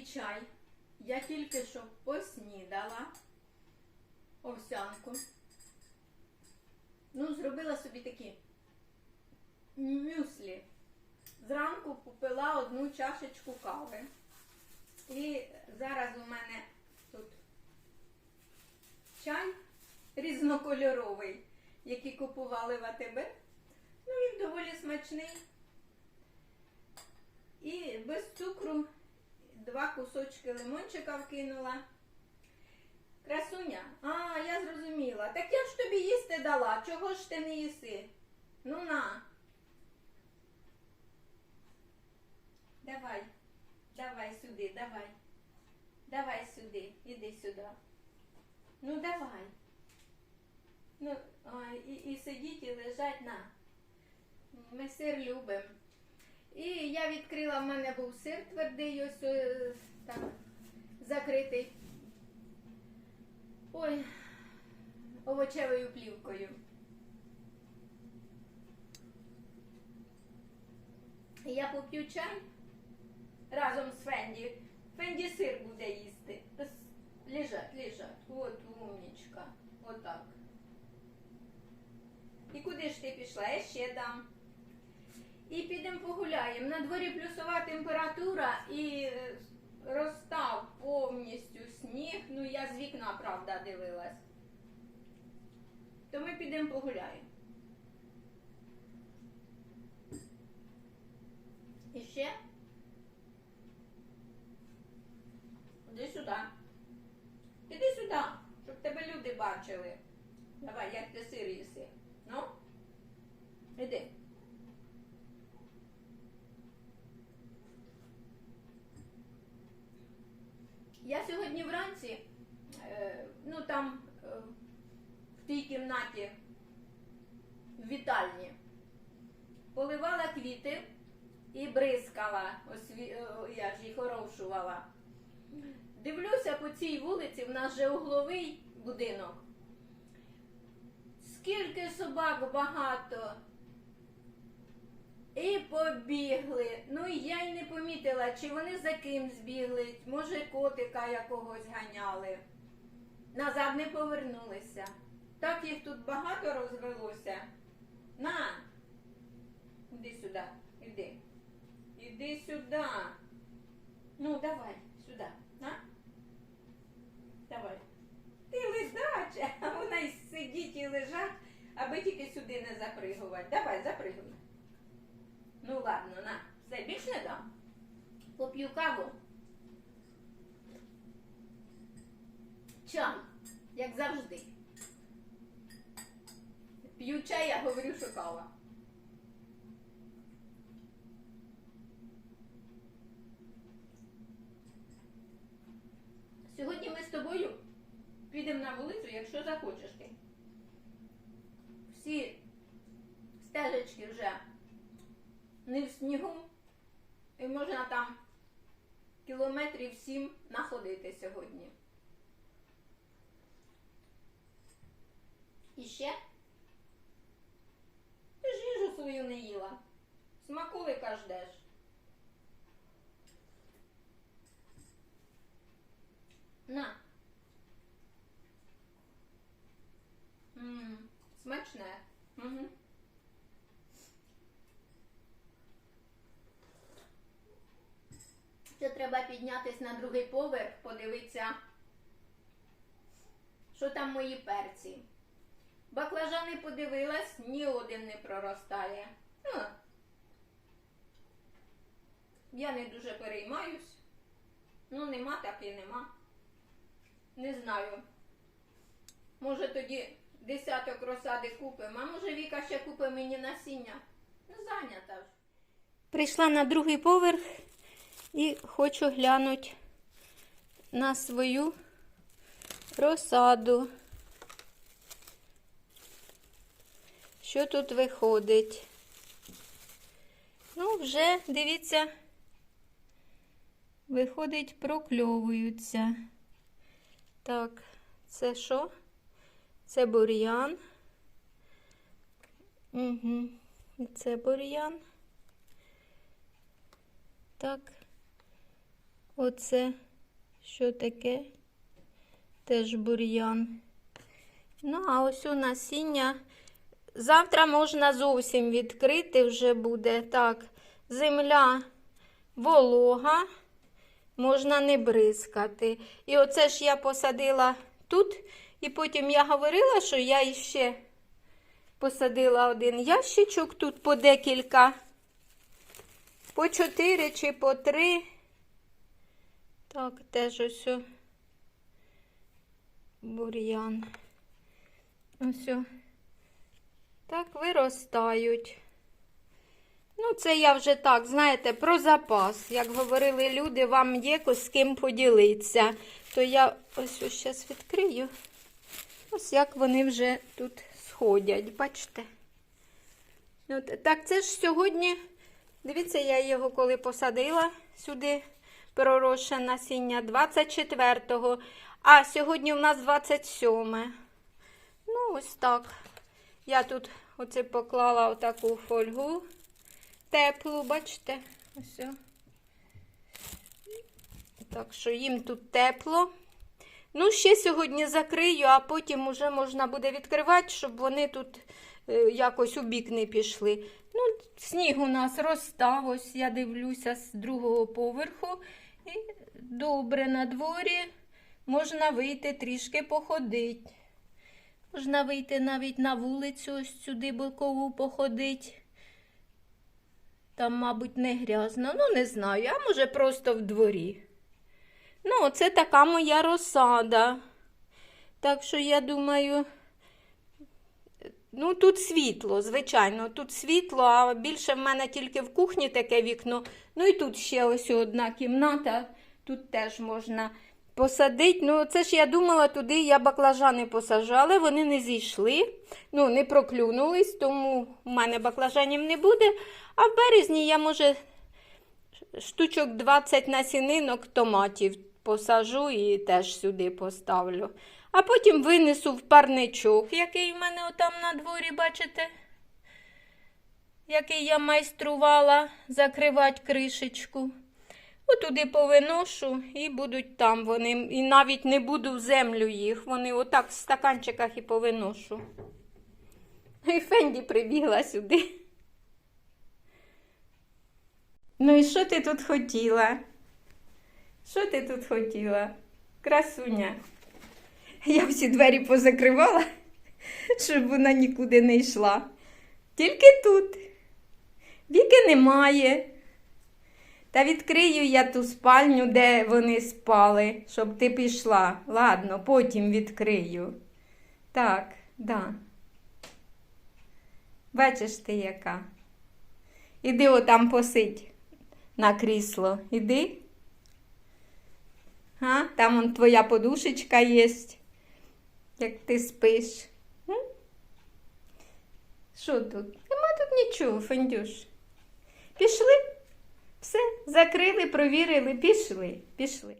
собі чай. Я тільки що поснідала овсянку. Ну, зробила собі такі мюслі. Зранку попила одну чашечку кави. І зараз у мене тут чай різнокольоровий, який купували в АТБ. Ну, він доволі смачний. І без цукру два кусочки лимончика вкинула. Красуня, а, я зрозуміла. Так я ж тобі їсти дала. Чого ж ти не їси? Ну на. Давай, давай сюди, давай. Давай сюди, іди сюди. Ну давай. Ну, а, і, і сидіть, і лежать на. Ми сир любимо. І я відкрила, в мене був сир твердий, ось е, так, закритий. Ой, овочевою плівкою. Я поп'ю чай разом з Фенді. Фенді сир буде їсти. Лежать, лежать. От умнічка. Отак. І куди ж ти пішла? Я ще дам. І підемо погуляємо. На дворі плюсова температура і е, розстав повністю сніг. Ну, я з вікна, правда, дивилась. То ми підемо погуляємо. І ще? Іди сюди. Іди сюди, щоб тебе люди бачили. Давай, як ти сир їси. Ну? Іди. Я сьогодні вранці, е, ну там е, в тій кімнаті в вітальні, поливала квіти і бризкала, осві... е, я ж їх орошувала. Дивлюся по цій вулиці, в нас же угловий будинок. Скільки собак багато. І побігли. Ну і я й не помітила, чи вони за ким збігли, може котика якогось ганяли. Назад не повернулися. Так їх тут багато розвелося. На, іди сюди, іди. Іди сюди. Ну, давай, сюди. На. Давай. Ти лежача, а вона й сидіть і лежать, аби тільки сюди не запригувати. Давай, запригуй. Ну ладно, на, все, більш не дам. Поп'ю каву. Чай, як завжди. П'ю чай, я говорю, що кава. Сьогодні ми з тобою підемо на вулицю, якщо захочеш ти. Всі стежечки вже не в снігу, і можна там кілометрів сім находити сьогодні. І ще ти ж їжу свою не їла. Смаколика ждеш. На. М, смачне. Угу. Ще треба піднятися на другий поверх, подивитися, що там мої перці. Баклажани подивилась, ні один не проростає. Ну, я не дуже переймаюсь. Ну, нема, так і нема. Не знаю. Може тоді десяток розсади купимо, а може Віка ще купить мені насіння. Ну, зайнята ж. Прийшла на другий поверх і хочу глянути на свою розсаду. Що тут виходить? Ну, вже, дивіться, виходить, прокльовуються. Так, це що? Це бур'ян. Угу. Це бур'ян. Так. Оце що таке? Теж бур'ян. Ну, а ось у насіння. Завтра можна зовсім відкрити вже буде. Так, земля волога, можна не бризкати. І оце ж я посадила тут, і потім я говорила, що я іще посадила один ящичок тут по декілька, по чотири чи по три. Так, теж ось бур'ян. Ось. Так виростають. Ну, це я вже так, знаєте, про запас. Як говорили люди, вам є з ким поділитися. То я ось ось зараз відкрию. Ось як вони вже тут сходять, бачите? От, так, це ж сьогодні, дивіться, я його коли посадила сюди, пророше насіння 24-го, а сьогодні у нас 27. Ну, ось так. Я тут оце поклала отаку фольгу теплу, бачите? Ось. Так що їм тут тепло. Ну, ще сьогодні закрию, а потім уже можна буде відкривати, щоб вони тут е, якось у бік не пішли. Ну, сніг у нас розстав, ось я дивлюся з другого поверху. Добре на дворі можна вийти трішки походити. Можна вийти навіть на вулицю, ось сюди бокову походити. Там, мабуть, не грязно. Ну, не знаю, а може просто в дворі. Ну, оце така моя розсада. Так що я думаю, ну тут світло, звичайно, тут світло, а більше в мене тільки в кухні таке вікно. Ну і тут ще ось одна кімната, тут теж можна посадити. Ну, це ж я думала, туди я баклажани посажу, але вони не зійшли, ну, не проклюнулись, тому в мене баклажанів не буде. А в березні я, може, штучок 20 насінинок томатів посажу і теж сюди поставлю. А потім винесу в парничок, який в мене отам на дворі, бачите? Який я майструвала закривати кришечку. Отуди повиношу і будуть там вони. І навіть не буду в землю їх. Вони отак в стаканчиках і повиношу. І Фенді прибігла сюди. Ну і що ти тут хотіла? Що ти тут хотіла? Красуня. Я всі двері позакривала, щоб вона нікуди не йшла. Тільки тут. Віки немає. Та відкрию я ту спальню, де вони спали, щоб ти пішла. Ладно, потім відкрию. Так, да. Бачиш ти яка. Іди отам посидь на крісло. Іди. А, там он твоя подушечка є, як ти спиш. Що тут? Нема тут нічого, Фендюш. Пішли? Все, закрили, провірили, пішли, пішли.